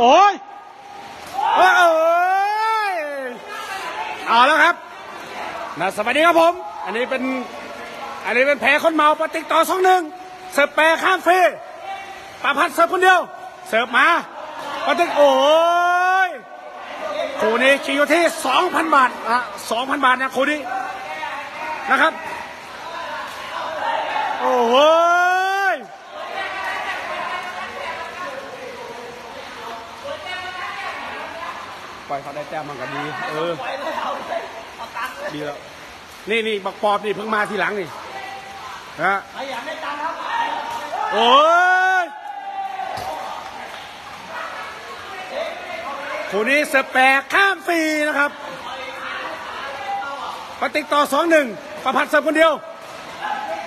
โอ้ยโอ้ยเอาแล้วครับนะสวัสดีครับผม อันนี้เป็น อันนี้เป็นแผลคนเมาปฏิกต่อสองหนึ่งเสิร์ฟแปรข้ามฟรีประพัดเสิร์ฟคนเดียว เสิร์ฟมาปฏิกโอ้ยคู่นี้คิวอยู่ที่สองพันบาทอะสองพันบาทนะคู่นี้นะครับ โอ้โหย ปล่อยเขาได้แต้มมันก็ดี เออ ดีแล้ว นี่นี่บักปอบนี่เพิ่งมาทีหลังนี่นะใครอยากได้ตังค์ครับโอ้ยคู่นี้สแปรข้ามฟรีนะครับปฏิกต่อสองหนึ่งประพัดเสิร์ฟคนเดียว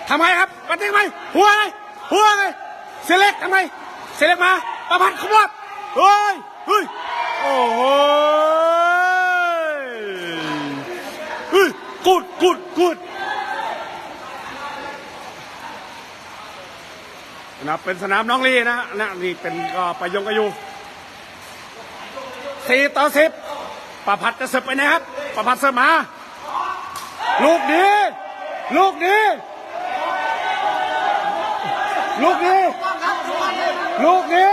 ทำไมครับปฏิกไหมหัวไงหัวไงเซเล็กทำไมเซเล็กมาประพัดขบวบเฮ้ยเฮ้ย โอ้โหกุดกุดกุดนะเป็นสนามน้องลีนะนะนี่เป็นก็ประยงกอยู่สี่ต่อสิบประพัดจะเสิร์ฟไปนะครับประพัดเสิร์ฟมา ลูกดีลูกดีลูกดีลูกดี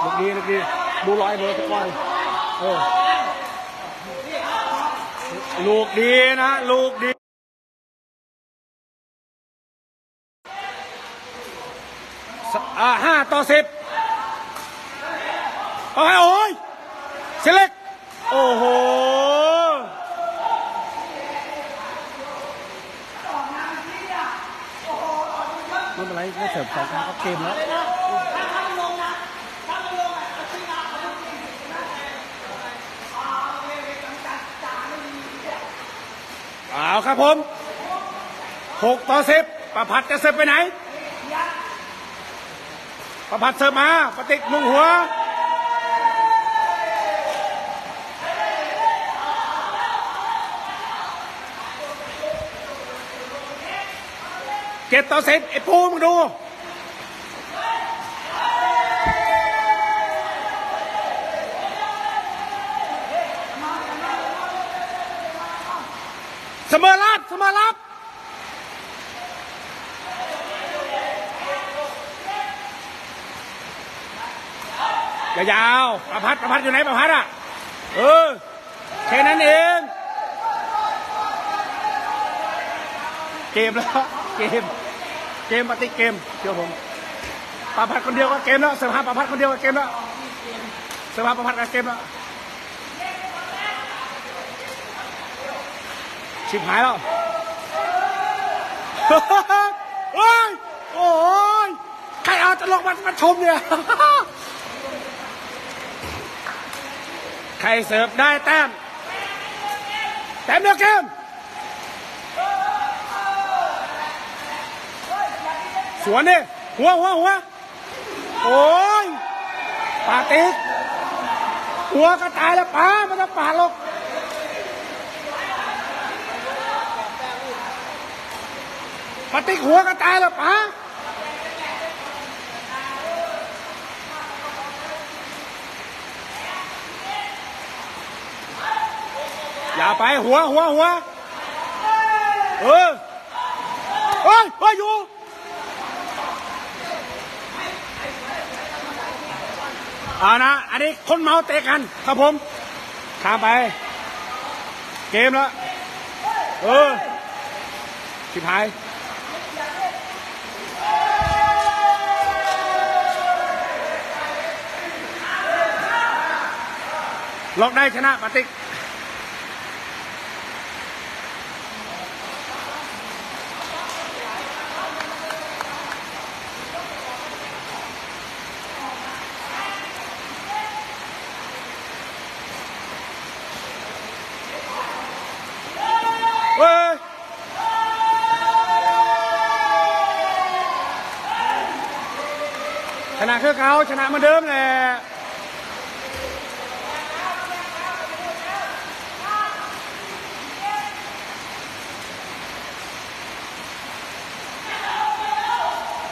ลู กดีลูกดีลูกดีดูรอยเบอร์ตะกอนเออลูกดีนะ ลูกดีอ่าห้าต่อสิบเอาให้โอ้ยเซเล็ก โอ้โหไม่เป็นไรก็เสิร์ฟสองครั้งก็เกมแล้ว เอาครับผมหกต่อสิบประพัดจะเสิร์ฟไปไหน ประพัดเสิร์ฟมาปฏิกมุงหัวเจ็ดต่อสิบไอ้ปูมึงดู มอรับเสมอรับยาวๆประพัดประพัดอยู่ไหนประพัดอะ เออ แค่นั้นเอง เกมแล้ว เกม เกมปฏิเกมเดี๋ยวผมประพัดคนเดียวก็เกมแล้ว เสภาพประพัดคนเดียวก็เกมแล้ว เสภาพประพัดก็เกมแล้ว ชิบหายแล้วโอ้ยโอ้ยใครเอาตลกมามาชมเนี่ย ใครเสิร์ฟได้แต้มแต้มเดียวเกมสวนดิหัวหัวหัวโอ้ยปาติกหัวก็ตายแล้วป้าไม่ต้องปาดหรอก ปาติกหัวก็ตายแล้วป้าอย่าไปหัวหัวหัวเออเฮ้ยเฮ้ยอยู่เอานะ อันนี้คนเมาเตะกัน ครับผมข้ามไป เกมแล้ว เออชิบหาย ล็อกได้ชนะปาติกเว้ยชนะคือเขาชนะเหมาเดิมแหละ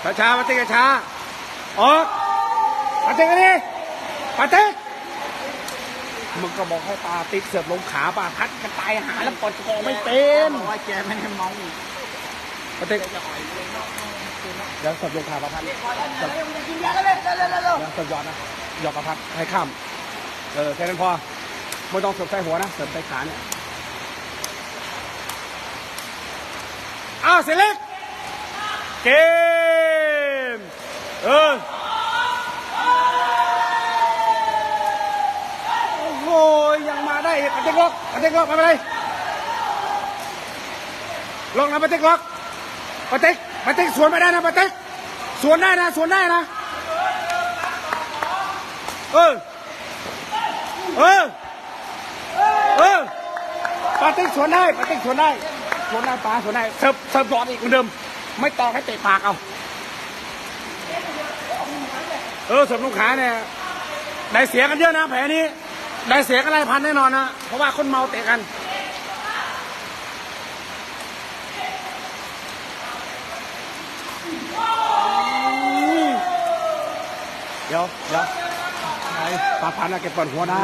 ช้าช้าปาติ๊กช้าออกปาติ๊กอันนี้ปาติ๊กมึงก็บอกให้ปาติ๊กเสิร์ฟลงขาปาพัดกันตายหาแล้วกดกองไม่เป็นบอกว่าแกไม่ได้เมาปาติ๊กเดี๋ยวเสิร์ฟลงขาปาพัดกินยากันเลยเร็วเร็วเร็วเดี๋ยวเสิร์ฟยอดนะยอดปาพัดให้ข้ามเออแค่นั้นพอไม่ต้องเสิร์ฟใส่หัวนะเสิร์ฟใส่ขาเนี่ยอ้าวเสร็จเล็กเกม เออ โอ้โห ยังมาได้ปาเต็ก ล็อกปาเต็กล็อกไม่เป็นไรลองนะปาเต็กล็อกปาเต็กปาเต็กสวนไม่ได้นะปาเต็กสวนได้นะสวนได้นะเออเออเออปาเต็กสวนได้ปาเต็กสวนได้สวนได้ปลาสวนได้เสิร์ฟเสิร์ฟหลอดอีกเหมือนเดิม ไม่ตอกให้เตะปากเอาเออเสิร์ฟลูกค้าเนี่ยได้เสียกันเยอะนะแผลนี้ ได้เสียกันหลายพันแน่นอนนะ เพราะว่าคนเมาเตะกันเดี๋ยวเดี๋ยวไอ้ปลาพันธุ์อะเก็บก่อนหัวได้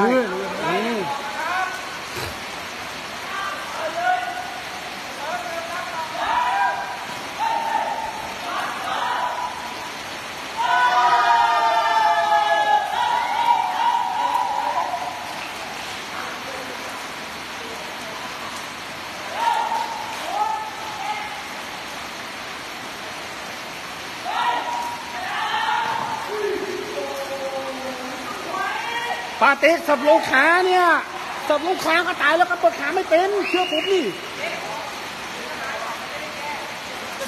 ปาเต็กสับลูกขาเนี่ยสับลูกขาก็ตายแล้วก็เปิดขาไม่เป็นเชื่อผมนี่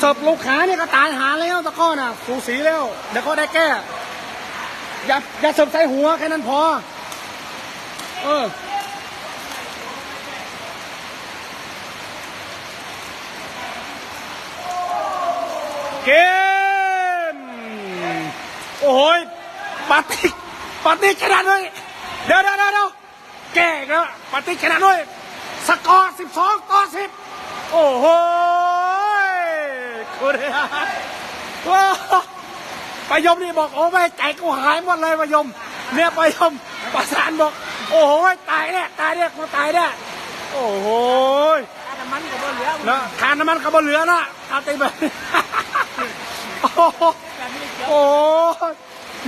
สับลูกขาเนี่ยก็ตายหาแล้วตะก้อน่ะสูสีแล้วเดี๋ยวก็ได้แก้ อย่าอย่าสับใส่หัวแค่นั้นพอ เออเกม โอ้โหยปาติกปาติกชนะด้วย เดี๋ยวเดี๋ยวเดี๋ยวแก่กแล้วปาติชนะด้วยสกอร์สิบสองต่อสิบโอ้โหคุณว้าวปายมนี่บอกโอ้ไม่ใจกูหายหมดเลยปยม เนี่ยปยมประสานบอก โอ้โหตายเนี่ยตายเนี่ยกูตายเนี่ยโอ้โหยน้ำมันก็บ่เหลือแล้วทานน้ำมันก็บ่เหลือนะเอาตีไปโอ้โห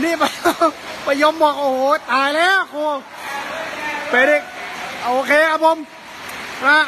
แบบนี้เกี่ยวโอ้ยนี่ไปไปยมบอกโอ้โหตายแล้วครูไปดิโอเคครับผมนะ